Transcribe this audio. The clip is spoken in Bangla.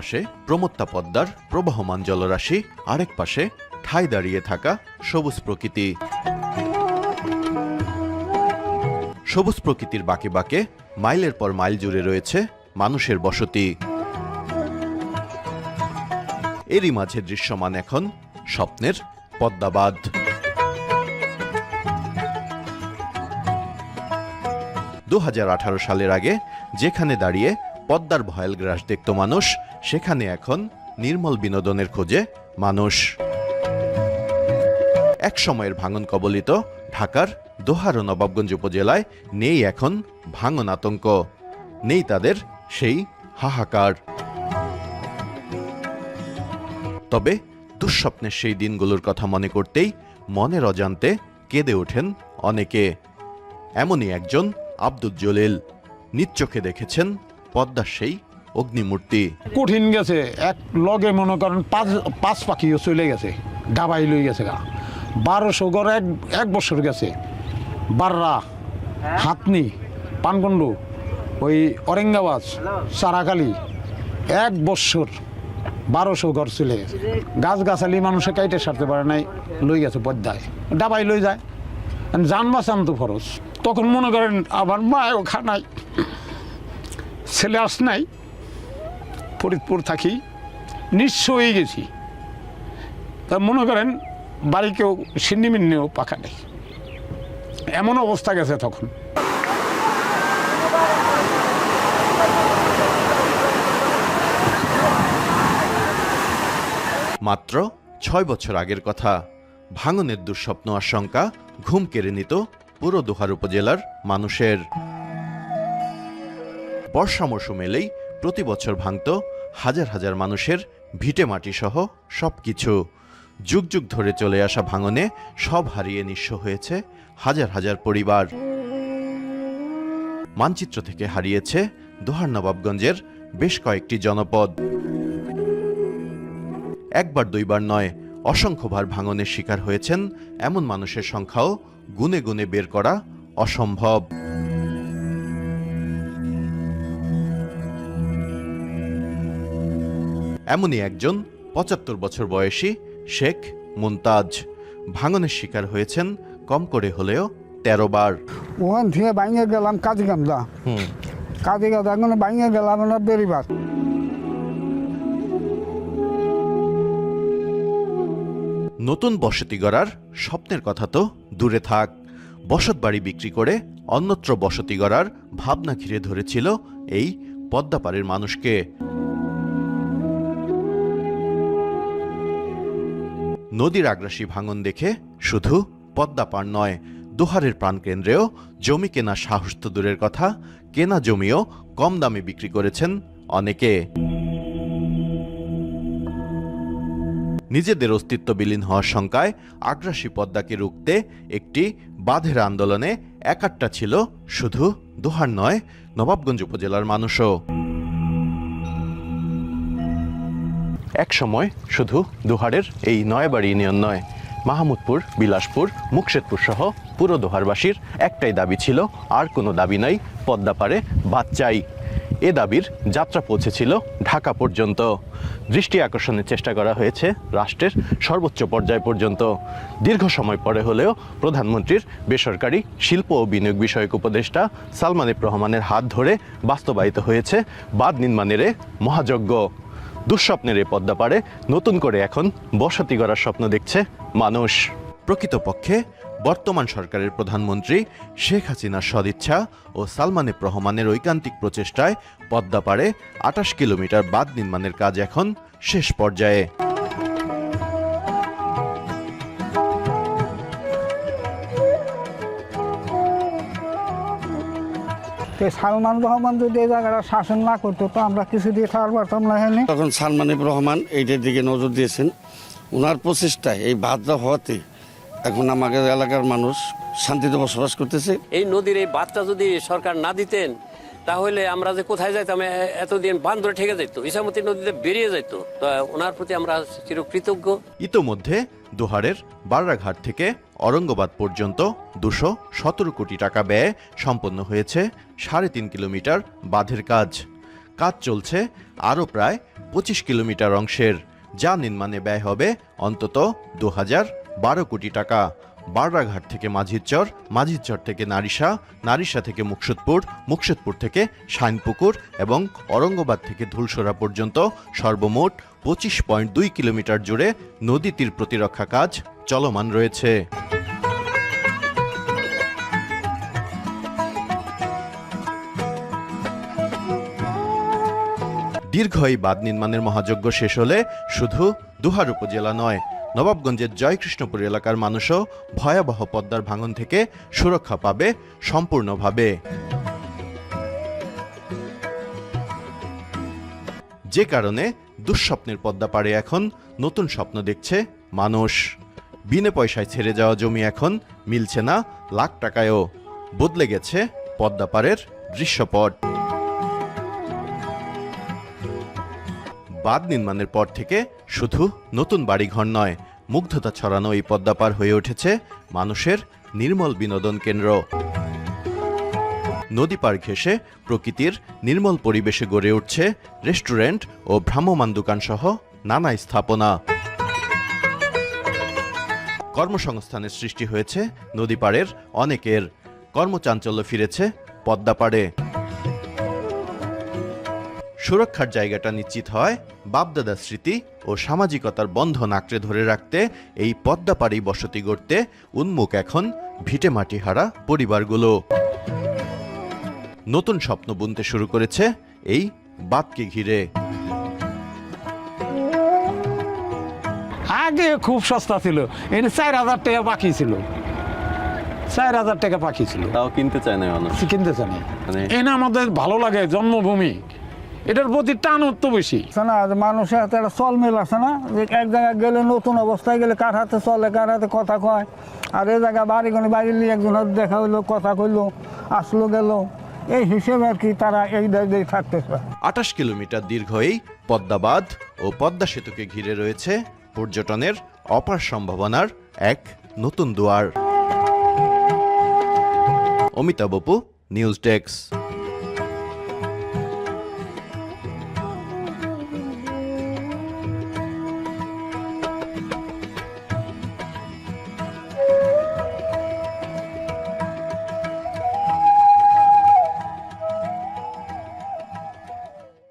পাশে প্রমত্তা পদ্মার প্রবহমান জলরাশি, আরেক পাশে ঠাই দাঁড়িয়ে থাকা সবুজ প্রকৃতি। সবুজ প্রকৃতির বাঁকে বাঁকে মাইলের পর মাইল জুড়ে রয়েছে মানুষের বসতি। এরই মাঝে দৃশ্যমান এখন স্বপ্নের পদ্মাবাদ দু হাজার আঠারো সালের আগে যেখানে দাঁড়িয়ে পদ্মার ভয়েল গ্রাস দেখত মানুষ সেখানে এখন নির্মল বিনোদনের খোঁজে মানুষ। এক সময়ের ভাঙন কবলিত ঢাকার দোহার ও নবাবগঞ্জ উপজেলায় নেই এখন ভাঙন আতঙ্ক। নেই তাদের সেই হাহাকার। তবে দুঃস্বপ্নের সেই দিনগুলোর কথা মনে করতেই মনের অজান্তে কেঁদে ওঠেন অনেকে। এমনই একজন আব্দুল জলিল চোখে দেখেছেন পদ্মার সেই অগ্নিমূর্তি। কঠিন গেছে। এক লগে মনে করেন পাঁচ পাঁচ পাখিও চলে গেছে ডাবাই লই গেছে গা। বারোশো ঘর এক এক বছর গেছে। বাররা হাতনি পানগন্ড ওই অরেঙ্গাবাজ সারাকালি এক বছর বারোশো ঘর চলে গেছে। গাছ গাছালি মানুষে কাইটে সারতে পারে নাই লই গেছে পদ্মায়। ডাবাই লই যায়। যান বাঁচান তো খরচ। তখন মনে করেন আমার মায়ও খানাই ছেলে আস নাই। ফরিদপুর থাকি, নিঃস্ব হয়ে গেছি। তা মনে করেন বাড়ি কেউ সিন্নিমিন্নিও পাকা নেই। এমন অবস্থা গেছে তখন। মাত্র ছয় বছর আগের কথা। ভাঙনের দুঃস্বপ্ন, আশঙ্কা, ঘুম কেড়ে নিত পুরো দোহার উপজেলার মানুষের। বর্ষা মৌসুম এলেই প্রতি বছর ভাঙত হাজার হাজার মানুষের ভিটে মাটি সহ সবকিছু। যুগ যুগ ধরে চলে আসা ভাঙনে সব হারিয়ে নিঃস্ব হয়েছে হাজার হাজার পরিবার। মানচিত্র থেকে হারিয়েছে দোহার নবাবগঞ্জের বেশ কয়েকটি জনপদ। একবার দুইবার নয়, অসংখ্যবার ভাঙনের শিকার হয়েছেন এমন মানুষের সংখ্যাও গুনে গুনে বের করা অসম্ভব। এমনই একজন পঁচাত্তর বছর বয়সী শেখ মুনতাজ। ভাঙনের শিকার হয়েছেন কম করে হলেও তেরো বার। ওখান থেকে বাইঙে গেলাম কাজী গামলা কাজী গামলা এখন বাইঙে গেলাম না বেরিবার নতুন বসতি গড়ার স্বপ্নের কথা তো দূরে থাক। বসত বাড়ি বিক্রি করে অন্যত্র বসতি গড়ার ভাবনা ঘিরে ধরেছিল এই পদ্মাপাড়ের মানুষকে। নদীর আগ্রাসী ভাঙন দেখে শুধু পদ্মাপাড় নয়, দোহারের প্রাণকেন্দ্রেও জমি কেনা সাহস তো দূরের কথা, কেনা জমিও কম দামে বিক্রি করেছেন অনেকে। নিজেদের অস্তিত্ব বিলীন হওয়ার শঙ্কায় আগ্রাসী পদ্মাকে রুখতে একটি বাঁধের আন্দোলনে একাট্টা ছিল শুধু দোহার নয়, নবাবগঞ্জ উপজেলার মানুষও। এক সময় শুধু দোহারের এই নয়াবাড়ি ইউনিয়ন নয়, মাহমুদপুর, বিলাসপুর, মুকশেদপুর সহ পুরো দোহারবাসীর একটাই দাবি ছিল, আর কোনো দাবি নাই, পদ্মা পারে বাদ চাই। এ দাবির যাত্রা পৌঁছেছিল ঢাকা পর্যন্ত। দৃষ্টি আকর্ষণের চেষ্টা করা হয়েছে রাষ্ট্রের সর্বোচ্চ পর্যায় পর্যন্ত। দীর্ঘ সময় পরে হলেও প্রধানমন্ত্রীর বেসরকারি শিল্প ও বিনিয়োগ বিষয়ক উপদেষ্টা সালমান রহমানের হাত ধরে বাস্তবায়িত হয়েছে বাদ নির্মাণের মহাযজ্ঞ। দুঃস্বপ্নের এ পদ্মা পারে নতুন করে এখন বসতি গড়ার স্বপ্ন দেখছে মানুষ। প্রকৃতপক্ষে বর্তমান সরকারের প্রধানমন্ত্রী শেখ হাসিনার সদিচ্ছা ও সালমানে রহমানের ঐকান্তিক প্রচেষ্টায় পদ্মা পারে আটাশ কিলোমিটার বাঁধ নির্মাণের কাজ এখন শেষ পর্যায়ে। তো সালমান রহমান যদি এই জায়গাটা শাসন না করতো তো আমরা কিছু দিয়ে খাওয়ার পারতাম না এখানে। তখন সালমানিব রহমান এইটার দিকে নজর দিয়েছেন। ওনার প্রচেষ্টায় এই বাদটা হওয়াতে এখন আমাদের এলাকার মানুষ শান্তিতে বসবাস করতেছে। এই নদীর এই বাঁধটা যদি সরকার না দিতেন তাহলে আমরা যে কোথায় যাইতাম এতদিন বাঁধ ধরে ঠেকে যেত ইসামতি নদীতে বেরিয়ে যেত তো ওনার প্রতি আমরা চিরকৃতজ্ঞ। ইতোমধ্যে দোহারের বাররাঘাট থেকে অরঙ্গবাদ পর্যন্ত দুশো সতেরো কোটি টাকা ব্যয়ে সম্পন্ন হয়েছে সাড়ে তিন কিলোমিটার বাঁধের কাজ। কাজ চলছে আরও প্রায় পঁচিশ কিলোমিটার অংশের, যা নির্মাণে ব্যয় হবে অন্তত দু হাজার বারো কোটি টাকা। বাররাঘাট থেকে মাঝিরচর মাঝিরচর থেকে নারিশা নারিশা থেকে মুকসুদপুর মুকসুদপুর থেকে শাইনপুকুর এবং অরঙ্গবাদ থেকে ধুলসরা পর্যন্ত সর্বমোট পঁচিশ পয়েন্ট দুই কিলোমিটার জুড়ে নদী তীর প্রতিরক্ষা কাজ চলমান রয়েছে। দীর্ঘ এই বাঁধ নির্মাণের মহাযজ্ঞ শেষ হলে শুধু দুহার উপজেলা নয়, নবাবগঞ্জের জয়কৃষ্ণপুর এলাকার মানুষও ভয়াবহ পদ্মার ভাঙন থেকে সুরক্ষা পাবে সম্পূর্ণভাবে। যে কারণে দুঃস্বপ্নের পদ্মা পাড়ে এখন নতুন স্বপ্ন দেখছে মানুষ। বিনে পয়সায় ছেড়ে যাওয়া জমি এখন মিলছে না লাখ টাকায়ও। বদলে গেছে পদ্মা পাড়ের দৃশ্যপট। বাঁধ নির্মাণের পর থেকে শুধু নতুন বাড়িঘর নয়, মুগ্ধতা ছড়ানো এই পদ্মা পার হয়ে উঠেছে মানুষের নির্মল বিনোদন কেন্দ্র। নদী পার ঘেঁষে প্রকৃতির নির্মল পরিবেশে গড়ে উঠছে রেস্টুরেন্ট ও ভ্রাম্যমান দোকান সহ নানা স্থাপনা। কর্মসংস্থানের সৃষ্টি হয়েছে নদী পাড়ের অনেকের। কর্মচাঞ্চল্য ফিরেছে পদ্মা পাড়ে। সুরক্ষার জায়গাটা নিশ্চিত হয় বাপদাদার স্মৃতি ও সামাজিকতার বন্ধন আঁকড়ে ধরে রাখতে এই পদ্মাপাড়ি বসতি গড়তে উন্মুখ এখন ভিটেমাটি হারা পরিবারগুলো। নতুন স্বপ্ন বুনতে শুরু করেছে এই বাদকে ঘিরে। আগে খুব সস্তা ছিল। এনে চার হাজার টাকা বাকি ছিল। চার হাজার টাকা পাখি ছিল। তাও কিনতে চায় না কিনতে চানি মানে- এনে আমাদের ভালো লাগে জন্মভূমি। এটার প্রতি টান তো বেশি। না মানুষের হাতে একটা চল মিল আছে না যে এক জায়গায় গেলে নতুন অবস্থায় গেলে কার হাতে চলে কার হাতে কথা কয়। আর এই জায়গায় বাড়ি কোনো বাড়ি নিয়ে একজন দেখা হইল কথা কইলো আসলো গেল। এই হিসেবে আর কি তারা এই জায়গায় থাকতেছে আটাশ কিলোমিটার দীর্ঘ এই পদ্মাবাদ ও পদ্মা সেতুকে ঘিরে রয়েছে পর্যটনের অপার সম্ভাবনার এক নতুন দুয়ার। Amitabh Bapu news desk.